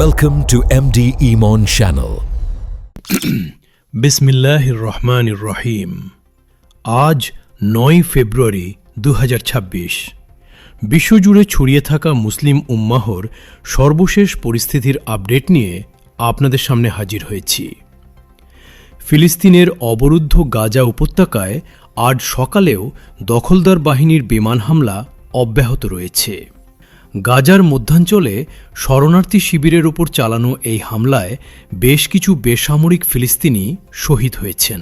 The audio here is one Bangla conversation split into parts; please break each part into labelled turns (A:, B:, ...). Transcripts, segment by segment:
A: Welcome to MD Iman Channel.
B: বিসমিল্লাহ রহমান রহিম আজ নয় ফেব্রুয়ারি দু বিশ্বজুড়ে ছড়িয়ে থাকা মুসলিম উম্মাহর সর্বশেষ পরিস্থিতির আপডেট নিয়ে আপনাদের সামনে হাজির হয়েছি। ফিলিস্তিনের অবরুদ্ধ গাজা উপত্যকায় আজ সকালেও দখলদার বাহিনীর বিমান হামলা অব্যাহত রয়েছে। গাজার মধ্যাঞ্চলে শরণার্থী শিবিরের উপর চালানো এই হামলায় বেশ কিছু বেসামরিক ফিলিস্তিনি শহীদ হয়েছেন।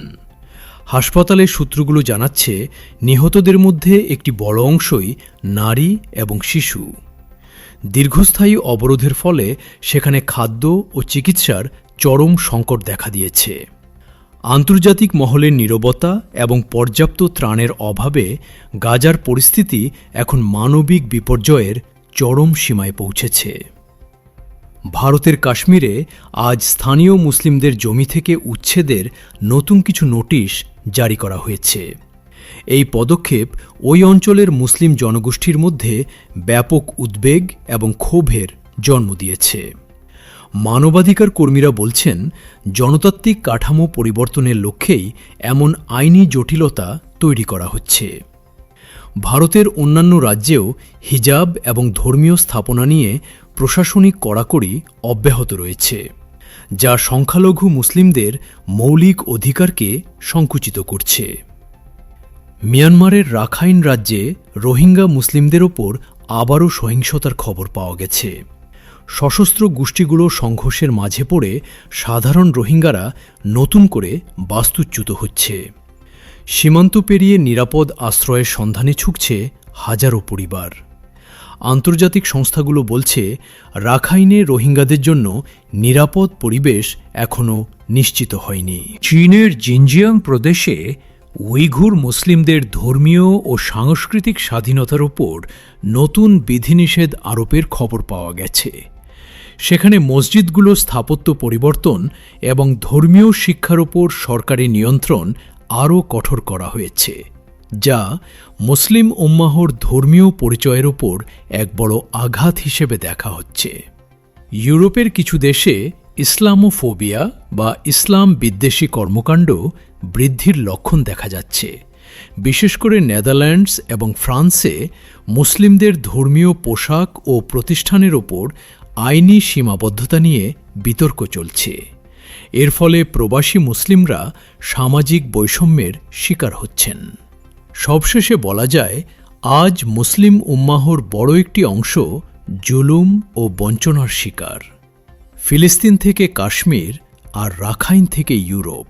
B: হাসপাতালের সূত্রগুলো জানাচ্ছে, নিহতদের মধ্যে একটি বড় অংশই নারী এবং শিশু। দীর্ঘস্থায়ী অবরোধের ফলে সেখানে খাদ্য ও চিকিৎসার চরম সংকট দেখা দিয়েছে। আন্তর্জাতিক মহলের নীরবতা এবং পর্যাপ্ত ত্রাণের অভাবে গাজার পরিস্থিতি এখন মানবিক বিপর্যয়ের চরম সীমায় পৌঁছেছে। ভারতের কাশ্মীরে আজ স্থানীয় মুসলিমদের জমি থেকে উচ্ছেদের নতুন কিছু নোটিশ জারি করা হয়েছে। এই পদক্ষেপ ওই অঞ্চলের মুসলিম জনগোষ্ঠীর মধ্যে ব্যাপক উদ্বেগ এবং ক্ষোভের জন্ম দিয়েছে। মানবাধিকার কর্মীরা বলছেন, জনতাত্ত্বিক কাঠামো পরিবর্তনের লক্ষ্যেই এমন আইনি জটিলতা তৈরি করা হচ্ছে। ভারতের অন্যান্য রাজ্যেও হিজাব এবং ধর্মীয় স্থাপনা নিয়ে প্রশাসনিক কড়াকড়ি অব্যাহত রয়েছে, যা সংখ্যালঘু মুসলিমদের মৌলিক অধিকারকে সংকুচিত করছে। মিয়ানমারের রাখাইন রাজ্যে রোহিঙ্গা মুসলিমদের ওপর আবারও সহিংসতার খবর পাওয়া গেছে। সশস্ত্র গোষ্ঠীগুলো সংঘর্ষের মাঝে পড়ে সাধারণ রোহিঙ্গারা নতুন করে বাস্তুচ্যুত হচ্ছে। সীমান্ত পেরিয়ে নিরাপদ আশ্রয়ের সন্ধানে ছুটছে হাজারো পরিবার। আন্তর্জাতিক সংস্থাগুলো বলছে, রাখাইনে রোহিঙ্গাদের জন্য নিরাপদ পরিবেশ এখনও নিশ্চিত হয়নি। চীনের জিনজিয়াং প্রদেশে উইঘুর মুসলিমদের ধর্মীয় ও সাংস্কৃতিক স্বাধীনতার ওপর নতুন বিধিনিষেধ আরোপের খবর পাওয়া গেছে। সেখানে মসজিদগুলো স্থাপত্য পরিবর্তন এবং ধর্মীয় শিক্ষার ওপর সরকারি নিয়ন্ত্রণ আরও কঠোর করা হয়েছে, যা মুসলিম উম্মাহর ধর্মীয় পরিচয়ের ওপর এক বড় আঘাত হিসেবে দেখা হচ্ছে। ইউরোপের কিছু দেশে ইসলামোফোবিয়া বা ইসলাম বিদ্বেষী কর্মকাণ্ড বৃদ্ধির লক্ষণ দেখা যাচ্ছে। বিশেষ করে নেদারল্যান্ডস এবং ফ্রান্সে মুসলিমদের ধর্মীয় পোশাক ও প্রতিষ্ঠানের ওপর আইনি সীমাবদ্ধতা নিয়ে বিতর্ক চলছে। এর ফলে প্রবাসী মুসলিমরা সামাজিক বৈষম্যের শিকার হচ্ছেন। সবশেষে বলা যায়, আজ মুসলিম উম্মাহর বড় একটি অংশ জুলুম ও বঞ্চনার শিকার। ফিলিস্তিন থেকে কাশ্মীর আর রাখাইন থেকে ইউরোপ।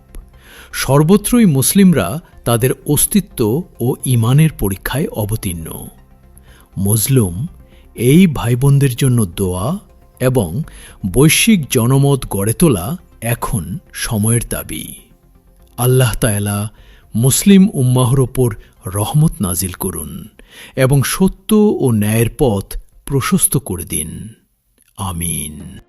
B: সর্বত্রই মুসলিমরা তাদের অস্তিত্ব ও ইমানের পরীক্ষায় অবতীর্ণ। মজলুম এই ভাইবোনদের জন্য দোয়া এবং বৈশ্বিক জনমত গড়ে তোলা এখন সময়ের দাবি। আল্লাহ তায়ালা মুসলিম উম্মাহর ওপর রহমত নাজিল করুন এবং সত্য ও ন্যায়ের পথ প্রশস্ত করে দিন। আমিন।